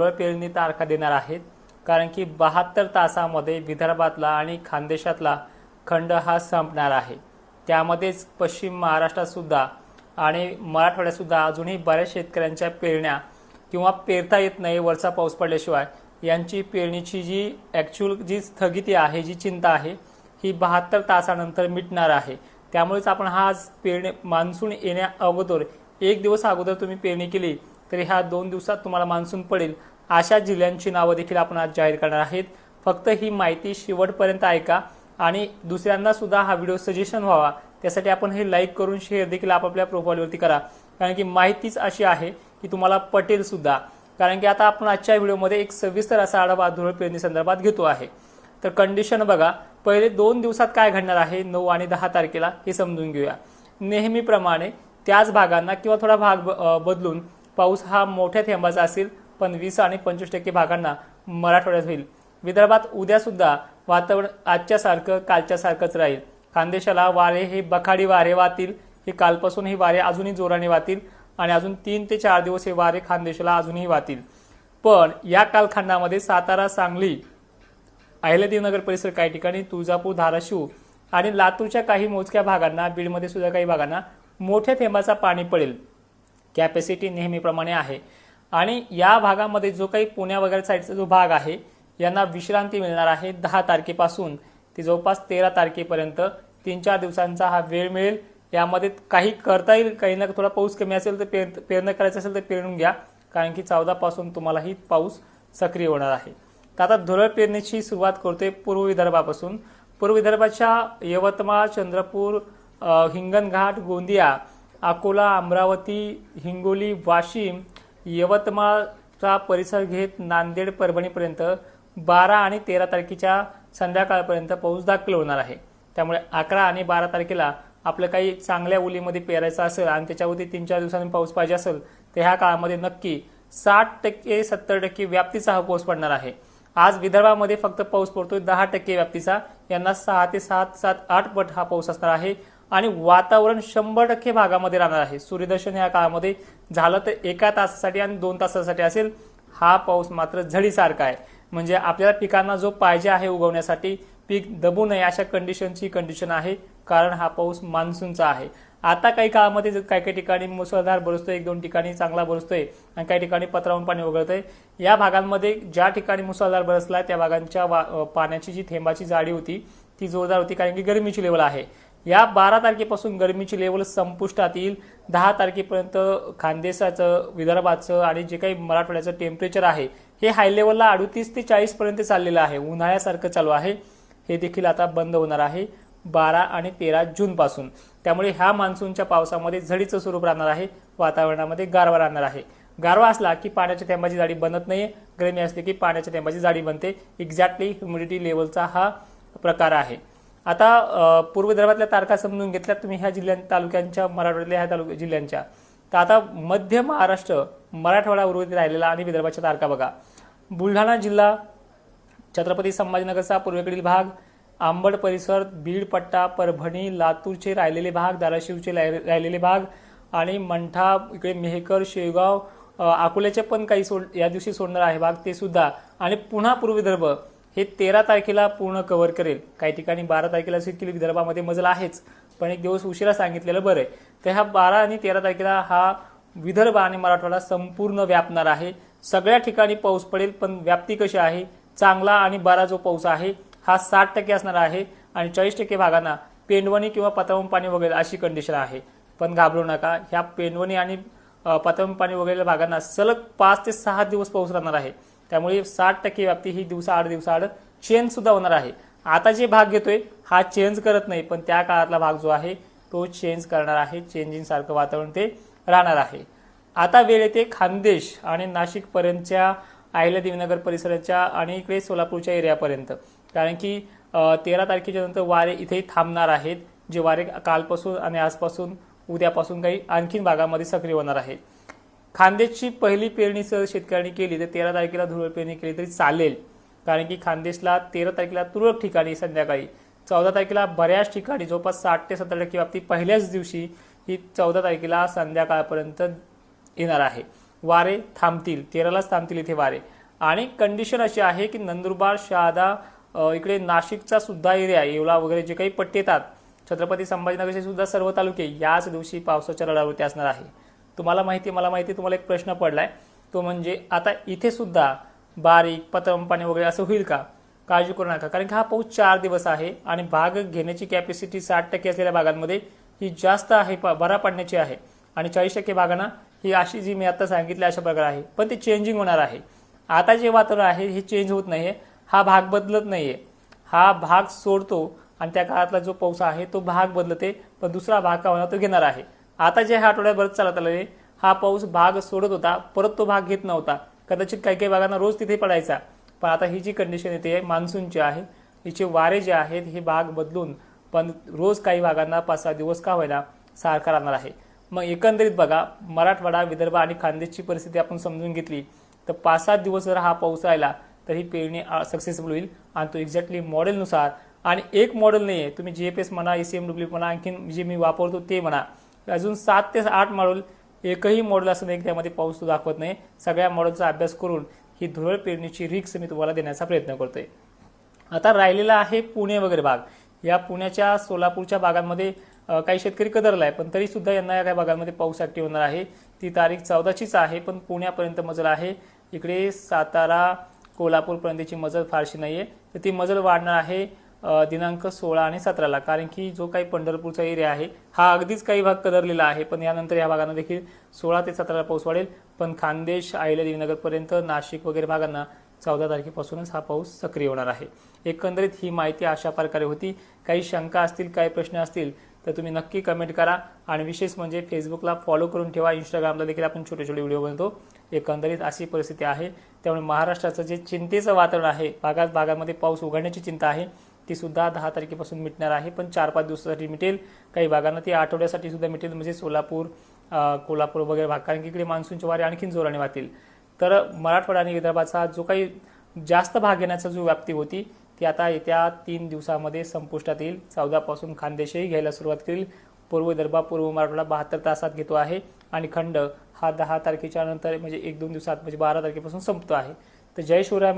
पेरणी तारखा देणार आहेत. कारण की बहात्तर तासामध्ये विदर्भातला आणि खानदेशातला खंड हा संपणार आहे. त्यामध्येच पश्चिम महाराष्ट्रात सुद्धा आणि मराठवाड्यात सुद्धा अजूनही बऱ्याच शेतकऱ्यांच्या पेरण्या किंवा पेरता येत नाही वरचा पाऊस पडल्याशिवाय. यांची पेरणीची जी ॲक्च्युअल जी स्थगिती आहे जी चिंता आहे ही बहात्तर तासानंतर मिटणार आहे. त्यामुळेच आपण हा आज पेरणी मान्सून येण्या अगोदर एक दिवस अगोदर तुम्ही पेरणी केली तरी ह्या दोन दिवसात तुम्हाला मान्सून पडेल. अशा जिल्ह्यांची नावं देखील आपण आज जाहीर करणार आहेत. फक्त ही माहिती शेवटपर्यंत ऐका आणि दुसऱ्यांना सुद्धा हा व्हिडिओ सजेशन व्हावा. त्यासाठी आपण हे लाईक करून शेअर देखील आपापल्या प्रोफाईलवरती करा. कारण की माहितीच अशी आहे की तुम्हाला पटेल सुद्धा. कारण की आता आपण आजच्या व्हिडिओमध्ये एक सविस्तर असा आढावा धुळ पेरणी संदर्भात घेतो आहे. तर कंडिशन बघा. पहिले दोन दिवसात काय घडणार आहे? नऊ आणि दहा तारखेला हे समजून घेऊया. नेहमीप्रमाणे त्याच भागांना किंवा थोडा भाग ब- बदलून पाऊस हा मोठ्या थेंबाचा असेल पण वीस आणि पंचवीस टक्के भागांना मराठवाड्यात होईल. विदर्भात उद्या सुद्धा वातावरण आजच्या सारखं कालच्या सारखंच राहील. खानदेशाला वारे हे बखाडी वारे वाहतील. हे कालपासून हे वारे अजूनही जोराने वाहतील आणि अजून तीन ते चार दिवस हे वारे खानदेशाला अजूनही वाहतील. पण या कालखंडामध्ये सातारा सांगली अहिल्यादेवनगर परिसर काही ठिकाणी तुळजापूर धाराशिव आणि लातूरच्या काही मोजक्या भागांना बीडमध्ये सुद्धा काही भागांना मोठ्या थेंबाचा पाणी पडेल. कॅपॅसिटी नेहमीप्रमाणे आहे. आणि या भागामध्ये जो काही पुण्या वगैरे साईडचा जो भाग आहे यांना विश्रांती मिळणार आहे दहा तारखेपासून. ते जवळपास तेरा तारखेपर्यंत तीन चार दिवसांचा हा वेळ मिळेल. यामध्ये काही करता येईल काही ना थोडा पाऊस कमी असेल तर पेर पेरणं करायचं असेल तर पेरून घ्या. कारण की चौदापासून तुम्हालाही पाऊस सक्रिय होणार आहे. तर आता धुरळ पेरणीची सुरुवात करतोय पूर्व विदर्भापासून. पूर्व विदर्भाच्या यवतमाळ चंद्रपूर हिंगणघाट गोंदिया अकोला अमरावती हिंगोली वाशिम यवतमाळचा परिसर घेत नांदेड परभणीपर्यंत बारा आणि तेरा तारखेच्या संध्याकाळपर्यंत पाऊस दाखल होणार आहे. त्यामुळे अकरा आणि बारा तारखेला आपलं काही चांगल्या ओलीमध्ये पेरायचं असेल आणि त्याच्यावरती तीन चार दिवसांनी पाऊस पाहिजे असेल तर ह्या काळामध्ये नक्की साठ टक्के सत्तर टक्के व्याप्तीचा हा पाऊस पडणार आहे. आज विदर्भामध्ये फक्त पाऊस पडतोय दहा टक्के व्याप्तीचा. यांना सहा ते सात सात आठ पट हा पाऊस असणार आहे. आणि वातावरण शंभर टक्के भागामध्ये राहणार आहे. सूर्यदर्शन या काळामध्ये झालं तर एका तासासाठी आणि दोन तासासाठी असेल हा पाऊस मात्र झडीसारखा आहे. म्हणजे आपल्याला पिकांना जो पाहिजे आहे उगवण्यासाठी पीक दबू नये अशा कंडिशनची कंडिशन आहे कारण हा पाऊस मान्सूनचा आहे. आता काही काळामध्ये काही काही ठिकाणी मुसळधार बरसतोय एक दोन ठिकाणी चांगला बरसतोय आणि काही ठिकाणी पत्रावून पाणी वगळतंय या भागांमध्ये ज्या ठिकाणी मुसळधार बरसला त्या भागांच्या वा- पाण्याची जी थेंबाची जाडी होती ती जोरदार होती कारण की गरमीची लेवल आहे. या बारा तारखेपासून गरमीची लेवल संपुष्टात येईल. दहा तारखेपर्यंत खानदेशाचं विदर्भाचं आणि जे काही मराठवाड्याचं टेम्परेचर आहे हे हाय लेवलला अडतीस ते चाळीस पर्यंत चाललेलं आहे. उन्हाळ्यासारखं चालू आहे. हे देखील आता बंद होणार आहे बारा आणि तेरा जूनपासून त्यामुळे ह्या मान्सूनच्या पावसामध्ये झडीचं स्वरूप राहणार आहे वातावरणामध्ये गारवा राहणार आहे. गारवा असला की पाण्याच्या थेंबाची जाडी बनत नाही गरमी असली की पाण्याच्या थेंबाची जाडी बनते. एक्झॅक्टली ह्युमिडिटी लेवलचा हा प्रकार आहे. आता पूर्व विदर्भातल्या तारखा समजून घेतल्या तुम्ही ह्या जिल्ह्यां तालुक्यांच्या मराठवाड्यातल्या ह्या तालुक्या जिल्ह्यांच्या. तर आता मध्य महाराष्ट्र मराठवाडा उर्वरित राहिलेला आणि विदर्भाच्या तारखा बघा. बुलढाणा जिल्हा छत्रपती संभाजीनगरचा पूर्वेकडील भाग आंबड परिसर बीड पट्टा परभणी लातूरचे राहिलेले भाग धाराशिवचे राहिलेले भाग आणि मंठा इकडे मेहकर शेगाव अकोल्याचे पण काही सोड या दिवशी सोडणार आहे भाग ते सुद्धा. आणि पुन्हा पूर्व विदर्भ हे तेरा तारखेला पूर्ण कव्हर करेल. काही ठिकाणी बारा तारखेला असेल विदर्भामध्ये मजल आहेच. पण एक दिवस उशिरा सांगितलेलं बरं आहे. तर ह्या बारा आणि तेरा तारखेला हा विदर्भ आणि मराठवाडा संपूर्ण व्यापणार आहे. सगळ्या ठिकाणी पाऊस पडेल पण व्याप्ती कशी आहे? चांगला आणि बारा जो पाऊस आहे हा साठ टक्के असणार आहे आणि चाळीस टक्के भागांना पेंडवणी किंवा पतावून पाणी वगैरे अशी कंडिशन आहे. पण घाबरू नका ह्या पेंडवणी आणि पतावून पाणी वगैरे भागांना सलग पाच ते सहा दिवस पाऊस राहणार आहे. त्यामुळे साठ टक्के व्याप्ती ही दिवसा आठ दिवसाआड चेंज सुद्धा होणार आहे. आता जे भाग घेतोय हा चेंज करत नाही पण त्या काळातला भाग जो आहे तो चेंज करणार आहे. चेंजिंग सारखं वातावरण ते राहणार आहे. आता वेळ येते खानदेश आणि नाशिकपर्यंतच्या पर्यंतच्या देवीनगर परिसराच्या आणि इकडे सोलापूरच्या एरियापर्यंत. कारण की तेरा तारखेच्या नंतर वारे इथे थांबणार आहेत. जे वारे कालपासून आणि आजपासून उद्यापासून काही आणखीन भागामध्ये सक्रिय होणार आहे खानदेशची पहिली पेरणी जर शेतकऱ्यांनी केली तर तेरा तारखेला धुरळ पेरणी केली तरी चालेल. कारण की खानदेशला तेरा तारखेला तुरळक ठिकाणी संध्याकाळी चौदा तारखेला बऱ्याच ठिकाणी जवळपास साठ ते सत्तर टक्के व्याप्ती पहिल्याच दिवशी ही चौदा तारखेला संध्याकाळपर्यंत येणार आहे. वारे थांबतील तेरालाच थांबतील इथे वारे. आणि कंडिशन अशी आहे की नंदुरबार शहादा इकडे नाशिकचा सुद्धा एरिया येवला वगैरे जे काही पट्टे येतात छत्रपती संभाजीनगरचे सुद्धा सर्व तालुके याच दिवशी पावसाच्या रडावरती असणार आहे. तुम्हाला माहिती मला माहिती तुम्हाला एक प्रश्न पडला आहे तो म्हणजे आता इथे सुद्धा बारीक पत्रम पाणी वगैरे असं होईल का? काळजी करू नका. कारण की हा पाऊस चार दिवस आहे आणि भाग घेण्याची कॅपॅसिटी साठ टक्के असलेल्या भागांमध्ये ही जास्त आहे प- पडण्याची आहे. आणि चाळीस टक्के भागांना ही अशी जी मी आता सांगितली अशा प्रकारे आहे. पण ते चेंजिंग होणार आहे. आता जे वातावरण आहे हे चेंज होत नाही हा भाग बदलत नाहीये. हा भाग सोडतो आणि त्या काळातला जो पाऊस आहे तो भाग बदलते. पण दुसरा भाग का होणार तो घेणार आहे. आता जे हा आठवड्याभर चालत आलेले हा पाऊस भाग सोडत होता परत तो भाग घेत नव्हता. कदाचित काही काही भागांना रोज तिथे पडायचा. पण आता ही जी कंडिशन येते मान्सूनची आहे हिचे वारे जे आहेत हे भाग बदलून पण रोज काही भागांना पाच सहा दिवस का व्हायला सारखा राहणार आहे. मग एकंदरीत बघा मराठवाडा विदर्भ आणि खानदेशची परिस्थिती आपण समजून घेतली तर पाच सात दिवस जर हा पाऊस राहिला तर ही पेरणी सक्सेसफुल होईल. आणि तो एक्झॅक्टली मॉडेलनुसार आणि एक मॉडेल नाही आहे तुम्ही जी एफ एस म्हणा ई सी एम डब्ल्यू म्हणा आणखीन जे मी वापरतो ते म्हणा. अजून सात ते आठ मॉडेल एकही मॉडेल असं नाही त्यामध्ये पाऊस तो दाखवत नाही. सगळ्या मॉडेलचा अभ्यास करून ही धुरळ पेरणीची रिक्स मी तुम्हाला देण्याचा प्रयत्न करतोय. आता राहिलेला आहे पुणे वगैरे भाग. या पुण्याच्या सोलापूरच्या भागांमध्ये काही शेतकरी कदरला आहे पण तरी सुद्धा यांना या काही भागांमध्ये पाऊस ऍक्टिव्ह होणार आहे. ती तारीख चौदाचीच आहे पण पुण्यापर्यंत मजल आहे. इकडे सातारा कोल्हापूरपर्यंतची मजल फारशी नाही आहे तर ती मजल वाढणार आहे. दिनांक सोळा आणि सतराला. कारण की जो काही पंढरपूरचा एरिया आहे हा अगदीच काही भाग कदरलेला आहे पण यानंतर या भागांना देखील सोळा ते सतराला पाऊस वाढेल पण खानदेश अहिल्यादेवीनगरपर्यंत नाशिक वगैरे भागांना चौदा तारखेपासूनच हा पाऊस सक्रिय होणार आहे. एकंदरीत ही माहिती अशा प्रकारे होती. काही शंका असतील काही प्रश्न असतील तर तुम्ही नक्की कमेंट करा. आणि विशेष म्हणजे फेसबुकला फॉलो करून ठेवा. इंस्टाग्रामला देखील आपण छोटे छोटे व्हिडिओ बनवतो. एकंदरीत अशी परिस्थिती आहे. त्यामुळे महाराष्ट्राचं जे चिंतेचं वातावरण आहे भागात भागामध्ये पाऊस उघडण्याची चिंता आहे. ती सुद्धा दहा तारखेपासून मिटणार आहे पण चार पाच दिवसासाठी मिटेल. काही भागांना ती आठवड्यासाठी सुद्धा मिटेल म्हणजे सोलापूर कोल्हापूर वगैरे भाग कारण की इकडे मान्सूनचे वारे आणखीन जोराने वाहतील. तर मराठवाडा आणि विदर्भाचा जो काही जास्त भाग घेण्याचा जो व्याप्ती होती ती आता येत्या तीन दिवसामध्ये संपुष्टात येईल. चौदापासून खानदेशही घ्यायला सुरुवात करेल. पूर्व विदर्भ पूर्व मराठवाडा बहात्तर तासात घेतो आहे. आणि खंड हा दहा तारखेच्या नंतर म्हणजे एक दोन दिवसात म्हणजे बारा तारखेपासून संपतो आहे. तर जय शिवराय